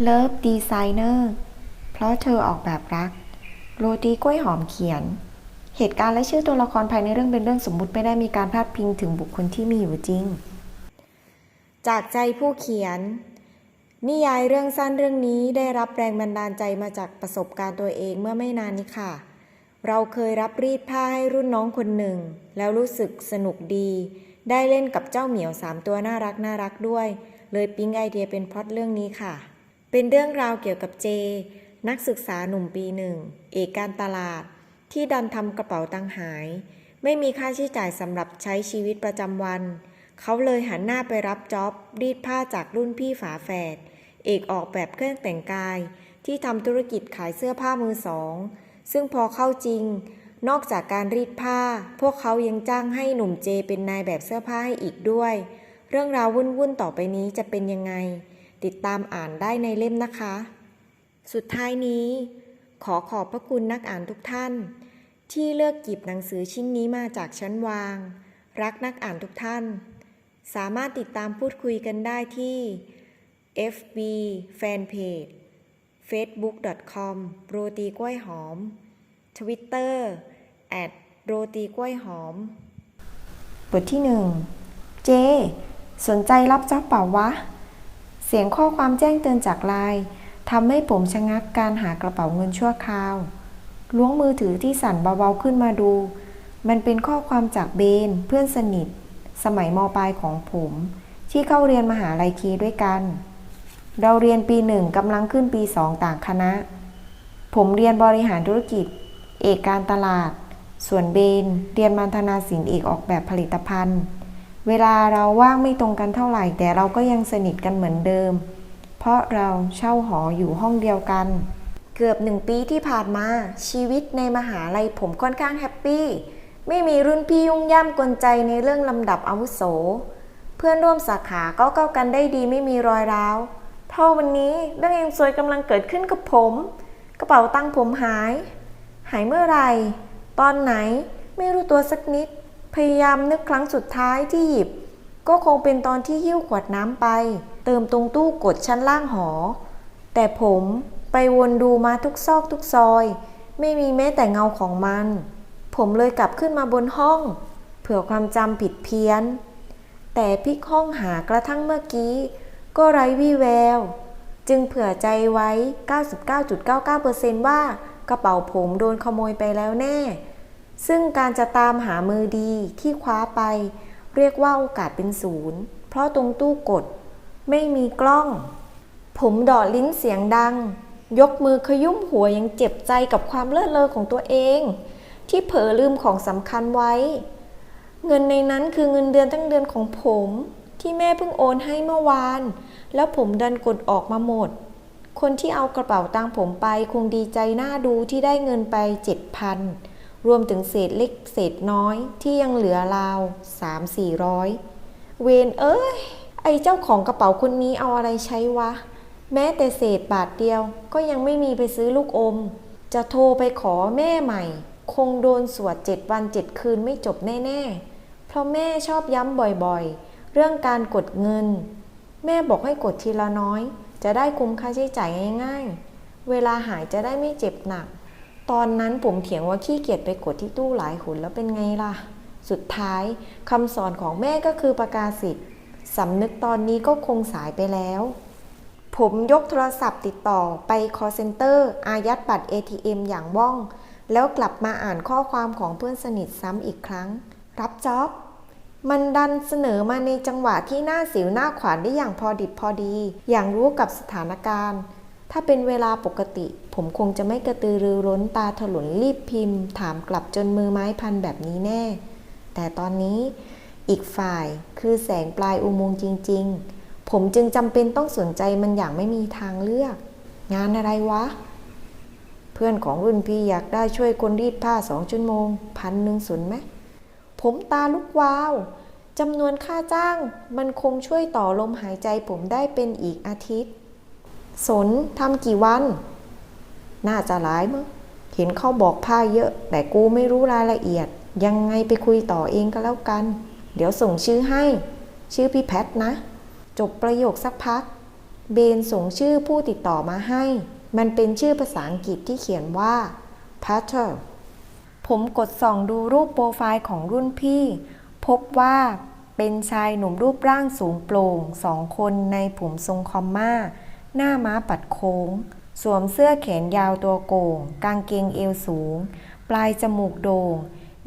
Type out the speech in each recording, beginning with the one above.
เลิฟดีไซเนอร์เพราะเธอออกแบบรัก โรตีกล้วยหอมเขียน เหตุการณ์และชื่อตัวละครภายในเรื่องเป็นเรื่องสมมุติไม่ได้มีการพาดพิงถึงบุคคลที่มีอยู่จริง จากใจผู้เขียน นิยายเรื่องสั้นเรื่องนี้ได้รับแรงบันดาลใจมาจากประสบการณ์ตัวเองเมื่อไม่นานนี้ค่ะ เราเคยรับรีดผ้าให้รุ่นน้องคนหนึ่ง แล้วรู้สึกสนุกดี ได้เล่นกับเจ้าเหมียวสามตัวน่ารักน่ารักด้วย เลยปิ๊งไอเดียเป็นพล็อตเรื่องนี้ค่ะ เป็นเรื่องราวเกี่ยวกับเจ นักศึกษาหนุ่มปีหนึ่ง เอกการตลาด ที่ดันทำกระเป๋าตังค์หาย ไม่มีค่าใช้จ่ายสำหรับใช้ชีวิตประจำวัน เขาเลยหันหน้าไปรับจ็อบรีดผ้าจากรุ่นพี่ฝาแฝด เอกออกแบบเครื่องแต่งกาย ที่ทำธุรกิจขายเสื้อผ้ามือสอง ซึ่งพอเข้าจริง นอกจากการรีดผ้า พวกเขายังจ้างให้หนุ่มเจเป็นนายแบบเสื้อผ้าให้อีกด้วย เรื่องราววุ่นๆต่อไปนี้จะเป็นยังไง ติดตามอ่านได้ในเล่มนะคะ สุดท้ายนี้ ขอขอบพระคุณนักอ่านทุกท่าน ที่เลือกหยิบหนังสือชิ้นนี้มาจากชั้นวาง รักนักอ่านทุกท่าน สามารถติดตามพูดคุยกันได้ที่ FB Fanpage facebook.com โรตีกล้วยหอม Twitter at โรตีกล้วยหอม บทที่หนึ่งเจ สนใจรับจ็อบเปล่าวะ สียงข้อความแจ้งเตือนจากไลน์ทำให้ผมชะงักการหากระเป๋าเงินชั่วคราว ล้วงมือถือที่สั่นเบาๆขึ้นมาดู มันเป็นข้อความจากเบน เพื่อนสนิท สมัยมปลายของผม ที่เข้าเรียนมหาลัยคีด้วยกัน เราเรียนปีหนึ่งกำลังขึ้นปีสองต่างคณะ ผมเรียนบริหารธุรกิจ เอกการตลาด ส่วนเบน เรียนมัณฑนาศิลป์เอกออกแบบผลิตภัณฑ์ เวลาเราว่างไม่ตรงกันเท่าไหร่ แต่เราก็ยังสนิทกันเหมือนเดิม เพราะเราเช่าหออยู่ห้องเดียวกัน เกือบหนึ่งปีที่ผ่านมาชีวิตในมหาลัยผมค่อนข้างแฮปปี้ ไม่มีรุ่นพี่ยุ่งย่ำกลใจในเรื่องลำดับอาวุโส เพื่อนร่วมสาขาก็เข้ากันได้ดีไม่มีรอยร้าวเท่าวันนี้เรื่องเองซวยกำลังเกิดขึ้นกับผม กระเป๋าตังค์ผมหาย หายเมื่อไหร่ ตอนไหนไม่รู้ตัวสักนิด พยายามนึกครั้งสุดท้ายที่หยิบ ก็คงเป็นตอนที่หิ้วขวดน้ำไป เติมตรงตู้กดชั้นล่างหอ แต่ผมไปวนดูมาทุกซอกทุกซอย ไม่มีแม้แต่เงาของมัน ผมเลยกลับขึ้นมาบนห้อง เผื่อความจำผิดเพี้ยน แต่พลิกห้องหากระทั่งเมื่อกี้ ก็ไร้วี่แวว จึงเผื่อใจไว้ 99.99%ว่า กระเป๋าผมโดนขโมยไปแล้วแน่ ซึ่งการจะตามหามือดีที่คว้าไป เรียกว่าโอกาสเป็นศูนย์ เพราะตรงตู้กด ไม่มีกล้อง ผมดอดลิ้นเสียงดัง ยกมือขยุ่มหัวยังเจ็บใจกับความเลิศเลอของตัวเอง ที่เผลอลืมของสำคัญไว้ เงินในนั้นคือเงินเดือนตั้งเดือนของผม ที่แม่เพิ่งโอนให้เมื่อวาน แล้วผมดันกดออกมาหมด คนที่เอากระเป๋าตังผมไปคงดีใจหน้าดูที่ได้เงินไปเจ็ดพัน รวมถึงเศษเล็กเศษน้อยที่ยังเหลือราวสามสี่ร้อยเวนเอ้ย ไอเจ้าของกระเป๋าคนนี้เอาอะไรใช้วะ แม้แต่เศษบาทเดียวก็ยังไม่มีไปซื้อลูกอม จะโทรไปขอแม่ใหม่ คงโดนสวดเจ็ดวันเจ็ดคืนไม่จบแน่ๆ เพราะแม่ชอบย้ำบ่อยๆ เรื่องการกดเงิน แม่บอกให้กดทีละน้อย จะได้คุ้มค่าใช้จ่ายง่ายๆ เวลาหายจะได้ไม่เจ็บหนัก ตอนนั้นผมเถียงว่าขี้เกียจไปกดที่ตู้หลายหนแล้วเป็นไงล่ะ สุดท้ายคำสอนของแม่ก็คือประกาศสิทธิ์สำนึกตอนนี้ก็คงสายไปแล้ว ผมยกโทรศัพท์ติดต่อไป call center อายัดบัตร ATM อย่างว่อง แล้วกลับมาอ่านข้อความของเพื่อนสนิทซ้ำอีกครั้ง รับจ็อบ มันดันเสนอมาในจังหวะที่หน้าสิวหน้าขวานได้อย่างพอดิบพอดี อย่างรู้กับสถานการณ์ ถ้าเป็นเวลาปกติ ผมคงจะไม่กระตือรือร้นตาถลนรีบพิมพ์ ถามกลับจนมือไม้พันแบบนี้แน่ แต่ตอนนี้อีกฝ่ายคือแสงปลายอุโมงค์จริง ๆ ผมจึงจำเป็นต้องสนใจมันอย่างไม่มีทางเลือก งานอะไรวะ เพื่อนของรุ่นพี่อยากได้ช่วยคนรีดผ้าสองชั่วโมง พันหนึ่งสนไหมผมตาลุกวาวจำนวนค่าจ้าง มันคงช่วยต่อลมหายใจผมได้เป็นอีกอาทิตย์ สนทำกี่วัน น่าจะหลายมั้งเห็นเขาบอกผ้าเยอะ แต่กูไม่รู้รายละเอียด ยังไงไปคุยต่อเองก็แล้วกัน เดี๋ยวส่งชื่อให้ ชื่อพี่แพทนะ จบประโยคสักพัก เบนส่งชื่อผู้ติดต่อมาให้ มันเป็นชื่อภาษาอังกฤษที่เขียนว่า Pater ผมกดส่องดูรูปโปรไฟล์ของรุ่นพี่ พบว่าเป็นชายหนุ่มรูปร่างสูงโปร่งสองคนในผมทรงคอมมา หน้าม้าปัดโค้ง สวมเสื้อแขนยาวตัวโก่ง กางเกงเอวสูง ปลายจมูกโด่ง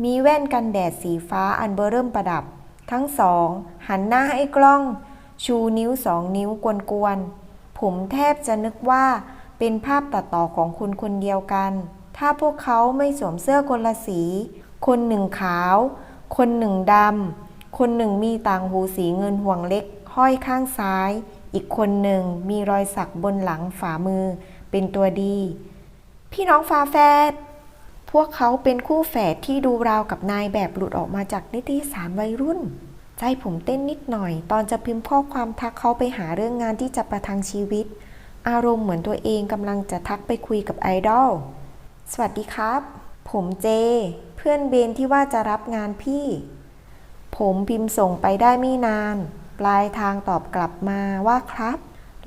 มีแว่นกันแดดสีฟ้าอันเบอร์เริ่มประดับ ทั้งสอง หันหน้าให้กล้อง ชูนิ้วสองนิ้วกวนๆ ผมแทบจะนึกว่าเป็นภาพตัดต่อของคนคนเดียวกัน ถ้าพวกเขาไม่สวมเสื้อคนละสี คนหนึ่งขาว คนหนึ่งดำ คนหนึ่งมีต่างหูสีเงินห่วงเล็กห้อยข้างซ้าย อีกคนหนึ่งมีรอยสักบนหลังฝ่ามือเป็นตัวดี พี่น้องฟ้าแฝดพวกเขาเป็นคู่แฝดที่ดูราวกับนายแบบหลุดออกมาจากนิตยสารวัยรุ่น ใจผมเต้นนิดหน่อย ตอนจะพิมพ์ข้อความทักเขาไปหาเรื่องงานที่จะประทังชีวิต อารมณ์เหมือนตัวเองกำลังจะทักไปคุยกับไอดอลสวัสดีครับ ผมเจ เพื่อนเบนที่ว่าจะรับงานพี่ ผมพิมพ์ส่งไปได้ไม่นาน ปลายทางตอบกลับมาว่าครับ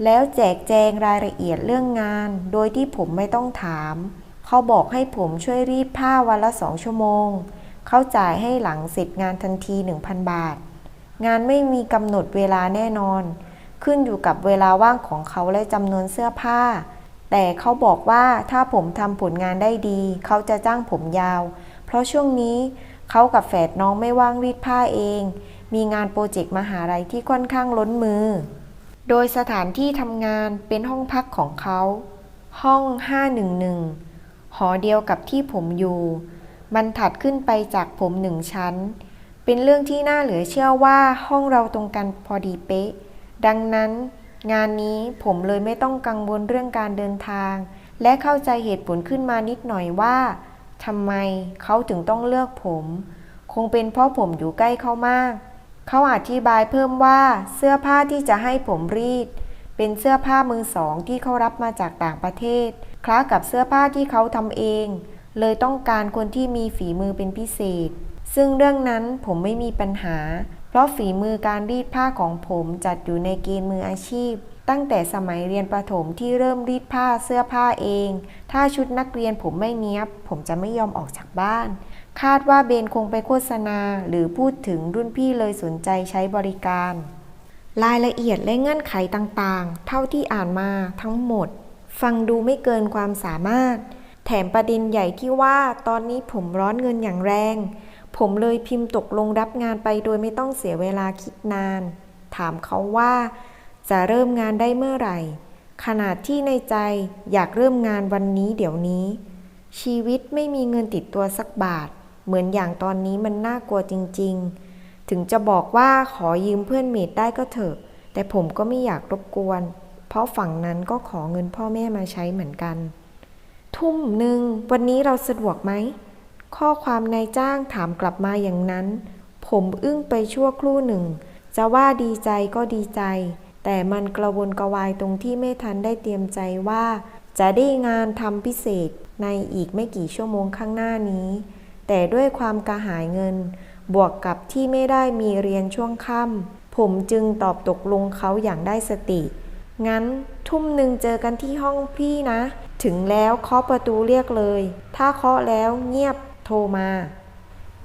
แล้วแจกแจงรายละเอียดเรื่องงาน โดยที่ผมไม่ต้องถาม เขาบอกให้ผมช่วยรีดผ้าวันละสองชั่วโมง เขาจ่ายให้หลังเสร็จงานทันที 1,000 บาท งานไม่มีกำหนดเวลาแน่นอน ขึ้นอยู่กับเวลาว่างของเขาและจำนวนเสื้อผ้า แต่เขาบอกว่าถ้าผมทำผลงานได้ดี เขาจะจ้างผมยาว เพราะช่วงนี้เขากับแฝดน้องไม่ว่างรีดผ้าเอง มีงานโปรเจกต์มหาลัยที่ค่อนข้างล้นมือ โดยสถานที่ทำงานเป็นห้องพักของเขา ห้อง 511 หอเดียวกับที่ผมอยู่มันถัดขึ้นไปจากผมหนึ่งชั้น เป็นเรื่องที่น่าเหลือเชื่อว่าห้องเราตรงกันพอดีเป๊ะ ดังนั้น งานนี้ผมเลยไม่ต้องกังวลเรื่องการเดินทาง และเข้าใจเหตุผลขึ้นมานิดหน่อยว่าทำไมเขาถึงต้องเลือกผม คงเป็นเพราะผมอยู่ใกล้เขามาก เขาอธิบายเพิ่มว่าเสื้อผ้าที่จะให้ผมรีด เป็นเสื้อผ้ามือสองที่เขารับมาจากต่างประเทศ คล้ากับเสื้อผ้าที่เขาทำเอง เลยต้องการคนที่มีฝีมือเป็นพิเศษ ซึ่งเรื่องนั้นผมไม่มีปัญหา เพราะฝีมือการรีดผ้าของผมจัดอยู่ในเกณฑ์มืออาชีพ ตั้งแต่สมัยเรียนประถมที่เริ่มรีดผ้าเสื้อผ้าเอง ถ้าชุดนักเรียนผมไม่เนี้ยบ ผมจะไม่ยอมออกจากบ้าน คาดว่าเบนคงไปโฆษณา หรือพูดถึงรุ่นพี่เลยสนใจใช้บริการ รายละเอียดและเงื่อนไขต่างๆ เท่าที่อ่านมาทั้งหมด ฟังดูไม่เกินความสามารถ แถมประเด็นใหญ่ที่ว่าตอนนี้ผมร้อนเงินอย่างแรง ผมเลยพิมพ์ตกลงรับงานไปโดยไม่ต้องเสียเวลาคิดนาน ถามเขาว่า จะเริ่มงานได้เมื่อไหร่ ขนาดที่ในใจอยากเริ่มงานวันนี้เดี๋ยวนี้ ชีวิตไม่มีเงินติดตัวสักบาท เหมือนอย่างตอนนี้มันน่ากลัวจริง ๆ ถึงจะบอกว่าขอยืมเพื่อนเมดได้ก็เถอะ แต่ผมก็ไม่อยากรบกวน เพราะฝั่งนั้นก็ขอเงินพ่อแม่มาใช้เหมือนกัน ทุ่มหนึ่งวันนี้เราสะดวกไหม ข้อความนายจ้างถามกลับมาอย่างนั้น ผมอึ้งไปชั่วครู่หนึ่ง จะว่าดีใจก็ดีใจ แต่มันกระวนกระวายตรงที่ไม่ทันได้เตรียมใจว่า จะได้งานทำพิเศษในอีกไม่กี่ชั่วโมงข้างหน้านี้ แต่ด้วยความกระหายเงิน บวกกับที่ไม่ได้มีเรียนช่วงค่ำผมจึงตอบตกลงเขาอย่างได้สติ งั้นทุ่มหนึ่งเจอกันที่ห้องพี่นะ ถึงแล้วเคาะประตูเรียกเลย ถ้าเคาะแล้วเงียบโทรมา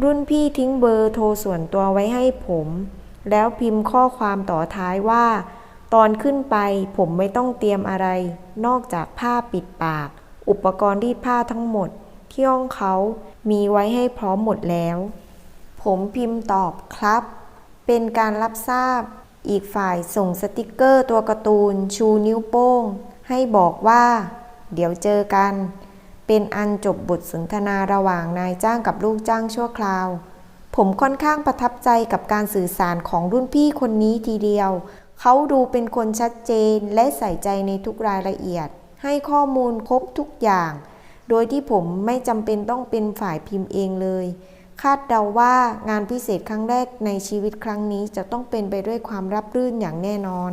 รุ่นพี่ทิ้งเบอร์โทรส่วนตัวไว้ให้ผม แล้วพิมพ์ข้อความต่อท้ายว่า ตอนขึ้นไปผมไม่ต้องเตรียมอะไร นอกจากผ้าปิดปาก อุปกรณ์รีดผ้าทั้งหมด ที่ห้องเขามีไว้ให้พร้อมหมดแล้ว ผมพิมพ์ตอบครับ เป็นการรับทราบ อีกฝ่ายส่งสติกเกอร์ตัวการ์ตูน ชูนิ้วโป้ง ให้บอกว่า เดี๋ยวเจอกัน เป็นอันจบบทสนทนาระหว่างนายจ้างกับลูกจ้างชั่วคราว ผมค่อนข้างประทับใจกับการสื่อสารของรุ่นพี่คนนี้ทีเดียว เขาดูเป็นคนชัดเจนและใส่ใจในทุกรายละเอียด ให้ข้อมูลครบทุกอย่าง โดยที่ผมไม่จำเป็นต้องเป็นฝ่ายพิมพ์เองเลย คาดเดาว่างานพิเศษครั้งแรกในชีวิตครั้งนี้จะต้องเป็นไปด้วยความรับรื่นอย่างแน่นอน